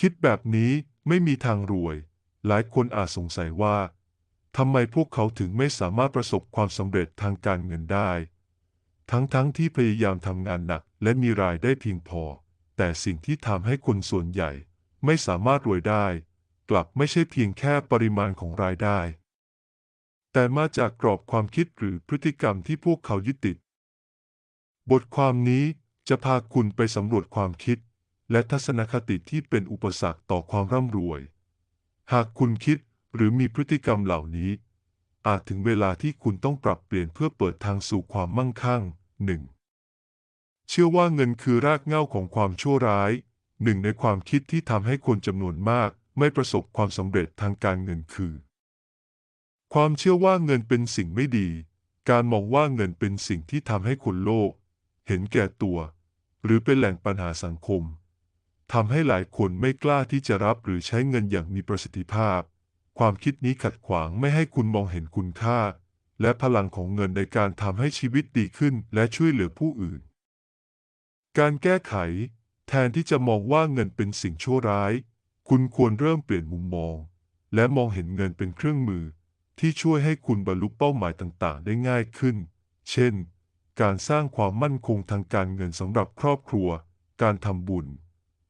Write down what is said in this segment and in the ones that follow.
คิดแบบนี้ไม่มีทางรวย หลายคนอาจสงสัยว่าทำไมพวกเขาถึงไม่สามารถประสบความสำเร็จทางการเงินได้ ทั้งๆทที่พยายามทำงานหนักและมีรายได้เพียงพอ แต่สิ่งที่ทำให้คนส่วนใหญ่ไม่สามารถรวยได้ กลับไม่ใช่เพียงแค่ปริมาณของรายได้ แต่มาจากกรอบความคิดหรือพฤติกรรมที่พวกเขายึดติด บทความนี้จะพาคุณไปสำรวจความคิด และทัศนคติที่เป็นอุปสรรคต่อความร่ำรวย หากคุณคิดหรือมีพฤติกรรมเหล่านี้ อาจถึงเวลาที่คุณต้องปรับเปลี่ยนเพื่อเปิดทางสู่ความมั่งคั่งหนึ่งเชื่อว่าเงินคือรากเหง้าของความชั่วร้าย หนึ่งในความคิดที่ทำให้คนจำนวนมากไม่ประสบความสำเร็จทางการเงินคือ ความเชื่อว่าเงินเป็นสิ่งไม่ดี การมองว่าเงินเป็นสิ่งที่ทำให้คนโลภเห็นแก่ตัว หรือเป็นแหล่งปัญหาสังคม ทำให้หลายคนไม่กล้าที่จะรับหรือใช้เงินอย่างมีประสิทธิภาพ ความคิดนี้ขัดขวางไม่ให้คุณมองเห็นคุณค่า และพลังของเงินในการทำให้ชีวิตดีขึ้นและช่วยเหลือผู้อื่น การแก้ไข แทนที่จะมองว่าเงินเป็นสิ่งชั่วร้าย คุณควรเริ่มเปลี่ยนมุมมอง และมองเห็นเงินเป็นเครื่องมือ ที่ช่วยให้คุณบรรลุเป้าหมายต่างๆ ได้ง่ายขึ้น เช่น การสร้างความมั่นคงทางการเงินสำหรับครอบครัว การทำบุญ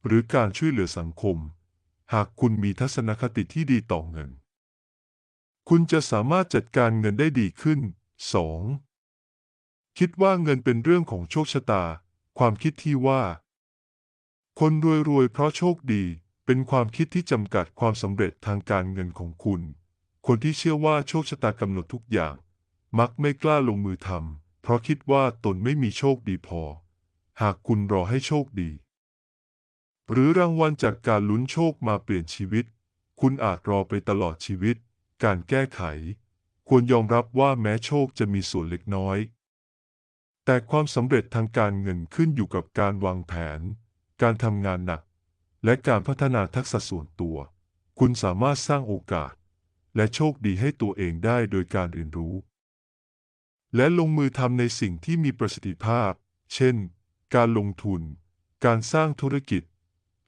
หรือการช่วยเหลือสังคม หากคุณมีทัศนคติที่ดีต่อเงิน คุณจะสามารถจัดการเงินได้ดีขึ้น 2. คิดว่าเงินเป็นเรื่องของโชคชะตา ความคิดที่ว่า คนรวยๆเพราะโชคดีเป็นความคิดที่จำกัดความสำเร็จทางการเงินของคุณ คนที่เชื่อว่าโชคชะตากำหนดทุกอย่าง มักไม่กล้าลงมือทำเพราะคิดว่าตนไม่มีโชคดีพอ หากคุณรอให้โชคดี หรือรางวัลจากการลุ้นโชคมาเปลี่ยนชีวิต คุณอาจรอไปตลอดชีวิต การแก้ไข ควรยอมรับว่าแม้โชคจะมีส่วนเล็กน้อย แต่ความสำเร็จทางการเงินขึ้นอยู่กับการวางแผน การทำงานหนัก และการพัฒนาทักษะส่วนตัว คุณสามารถสร้างโอกาส และโชคดีให้ตัวเองได้โดยการเรียนรู้ และลงมือทำในสิ่งที่มีประสิทธิภาพ เช่น การลงทุน การสร้างธุรกิจ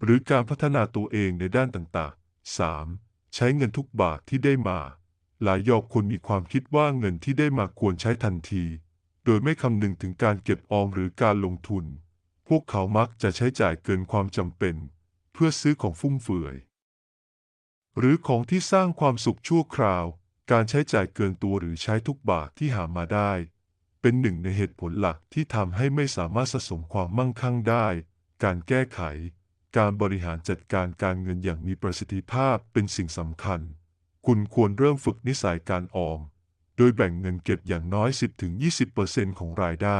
หรือการพัฒนาตัวเองในด้านต่างๆ 3. ใช้เงินทุกบาทที่ได้มา หลายยอกคนมีความคิดว่าเงินที่ได้มาควรใช้ทันที โดยไม่คำนึงถึงการเก็บออมหรือการลงทุน พวกเขามักจะใช้จ่ายเกินความจำเป็น เพื่อซื้อของฟุ่มเฟือย หรือของที่สร้างความสุขชั่วคราว การใช้จ่ายเกินตัวหรือใช้ทุกบาทที่หามาได้ เป็นหนึ่งในเหตุผลหลักที่ทำให้ไม่สามารถสะสมความมั่งคั่งได้ การแก้ไข การบริหารจัดการการเงินอย่างมีประสิทธิภาพเป็นสิ่งสำคัญ คุณควรเริ่มฝึกนิสัยการออม โดยแบ่งเงินเก็บอย่างน้อย 10-20%ของรายได้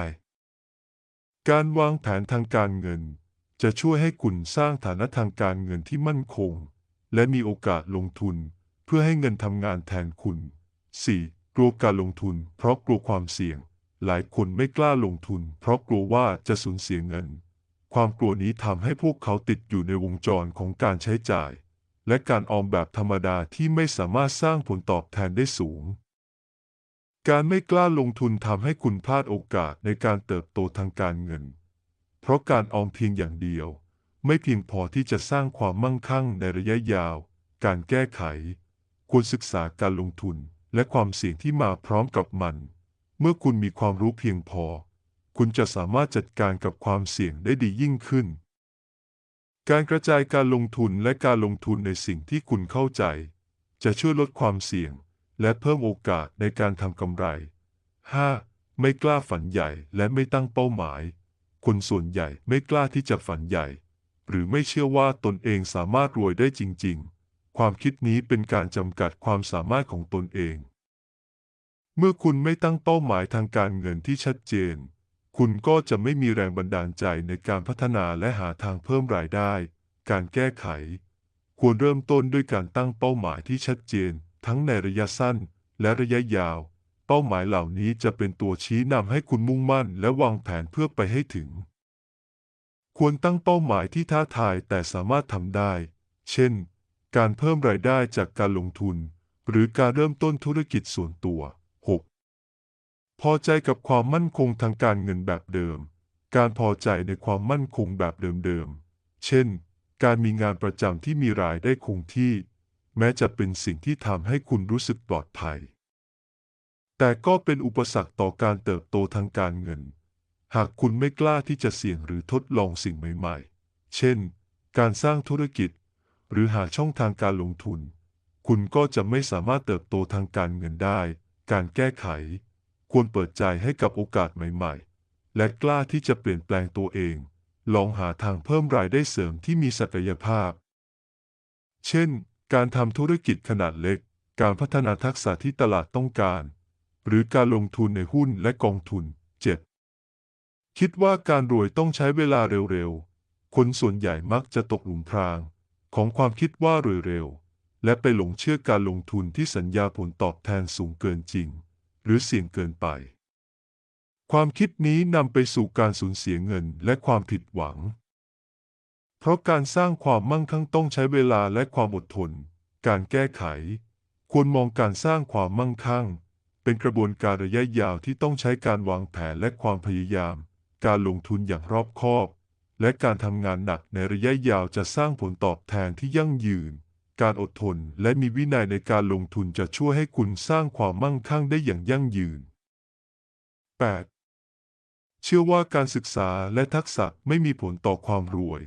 การวางแผนทางการเงิน จะช่วยให้คุณสร้างฐานะทางการเงินที่มั่นคง และมีโอกาสลงทุน เพื่อให้เงินทำงานแทนคุณ 4. กลัวการลงทุน เพราะกลัวความเสี่ยง หลายคนไม่กล้าลงทุน เพราะกลัวว่าจะสูญเสียเงิน ความกลัวนี้ทำให้พวกเขาติดอยู่ในวงจรของการใช้จ่าย และการออมแบบธรรมดาที่ไม่สามารถสร้างผลตอบแทนได้สูง การไม่กล้าลงทุนทำให้คุณพลาดโอกาสในการเติบโตทางการเงิน เพราะการออมเพียงอย่างเดียว ไม่เพียงพอที่จะสร้างความมั่งคั่งในระยะยาว การแก้ไข ควรศึกษาการลงทุนและความเสี่ยงที่มาพร้อมกับมัน เมื่อคุณมีความรู้เพียงพอ คุณจะสามารถจัดการกับความเสี่ยงได้ดียิ่งขึ้น การกระจายการลงทุนและการลงทุนในสิ่งที่คุณเข้าใจ จะช่วยลดความเสี่ยง และเพิ่มโอกาสในการทำกำไร 5. ไม่กล้าฝันใหญ่และไม่ตั้งเป้าหมาย คนส่วนใหญ่ไม่กล้าที่จะฝันใหญ่ หรือไม่เชื่อว่าตนเองสามารถรวยได้จริง ๆ ความคิดนี้เป็นการจำกัดความสามารถของตนเอง เมื่อคุณไม่ตั้งเป้าหมายทางการเงินที่ชัดเจน คุณก็จะไม่มีแรงบันดาลใจในการพัฒนาและหาทางเพิ่มรายได้ การแก้ไข ควรเริ่มต้นด้วยการตั้งเป้าหมายที่ชัดเจน ทั้งในระยะสั้นและระยะยาว เป้าหมายเหล่านี้จะเป็นตัวชี้นำให้คุณมุ่งมั่น และวางแผนเพื่อไปให้ถึง ควรตั้งเป้าหมายที่ท้าทายแต่สามารถทำได้ เช่น การเพิ่มรายได้จากการลงทุน หรือการเริ่มต้นธุรกิจส่วนตัว พอใจกับความมั่นคงทางการเงินแบบเดิม การพอใจในความมั่นคงแบบเดิมๆ เช่น การมีงานประจำที่มีรายได้คงที่ แม้จะเป็นสิ่งที่ทำให้คุณรู้สึกปลอดภัย แต่ก็เป็นอุปสรรคต่อการเติบโตทางการเงิน หากคุณไม่กล้าที่จะเสี่ยงหรือทดลองสิ่งใหม่ๆ เช่น การสร้างธุรกิจ หรือหาช่องทางการลงทุน คุณก็จะไม่สามารถเติบโตทางการเงินได้ การแก้ไข ควรเปิดใจให้กับโอกาสใหม่ ๆ และกล้าที่จะเปลี่ยนแปลงตัวเอง ลองหาทางเพิ่มรายได้เสริมที่มีศักยภาพ เช่น การทำธุรกิจขนาดเล็ก การพัฒนาทักษะที่ตลาดต้องการ หรือการลงทุนในหุ้นและกองทุน 7. คิดว่าการรวยต้องใช้เวลาเร็วๆ คนส่วนใหญ่มักจะตกหลุมพราง ของความคิดว่ารวยเร็ว และไปหลงเชื่อการลงทุนที่สัญญาผลตอบแทนสูงเกินจริง หรือเสี่ยงเกินไป ความคิดนี้นำไปสู่การสูญเสียเงินและความผิดหวัง เพราะการสร้างความมั่งคั่งต้องใช้เวลาและความอดทน การแก้ไข ควรมองการสร้างความมั่งคั่ง เป็นกระบวนการระยะยาวที่ต้องใช้การวางแผนและความพยายาม การลงทุนอย่างรอบคอบ และการทำงานหนักในระยะยาวจะสร้างผลตอบแทนที่ยั่งยืน การอดทน และมีวินัยในการลงทุนจะช่วยให้คุณสร้างความมั่งคั่งได้อย่างยั่งยืน 8. เชื่อว่าการศึกษาและทักษะไม่มีผลต่อความรวย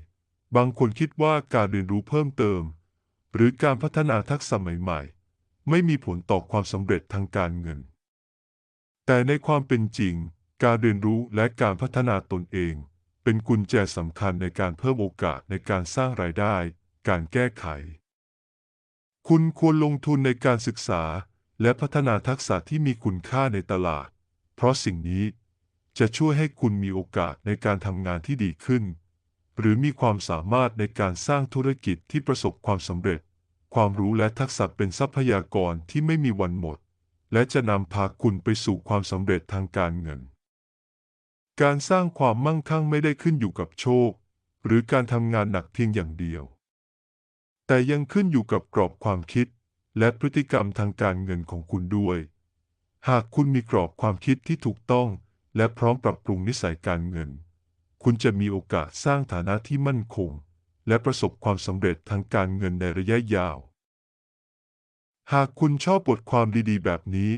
บางคนคิดว่าการเรียนรู้เพิ่มเติม หรือการพัฒนาทักษะใหม่ๆ ไม่มีผลต่อความสำเร็จทางการเงิน แต่ในความเป็นจริง การเรียนรู้และการพัฒนาตนเอง เป็นกุญแจสำคัญในการเพิ่มโอกาสในการสร้างรายได้ การแก้ไข คุณควรลงทุนในการศึกษา และพัฒนาทักษะที่มีคุณค่าในตลาด เพราะสิ่งนี้จะช่วยให้คุณมีโอกาสในการทำงานที่ดีขึ้น หรือมีความสามารถในการสร้างธุรกิจที่ประสบความสำเร็จ ความรู้และทักษะเป็นทรัพยากรที่ไม่มีวันหมด และจะนำพาคุณไปสู่ความสำเร็จทางการเงิน การสร้างความมั่งคั่งไม่ได้ขึ้นอยู่กับโชค หรือการทำงานหนักเพียงอย่างเดียว แต่ยังขึ้นอยู่กับกรอบความคิด และพฤติกรรมทางการเงินของคุณด้วย หากคุณมีกรอบความคิดที่ถูกต้อง และพร้อมปรับปรุงนิสัยการเงิน คุณจะมีโอกาสสร้างฐานะที่มั่นคง และประสบความสำเร็จทางการเงินในระยะยาว หากคุณชอบบทความดีๆ แบบนี้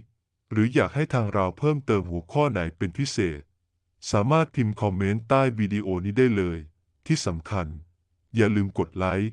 หรืออยากให้ทางเราเพิ่มเติมหัวข้อไหนเป็นพิเศษ สามารถพิมพ์คอมเมนต์ใต้วิดีโอนี้ได้เลย ที่สำคัญ อย่าลืมกดไลค์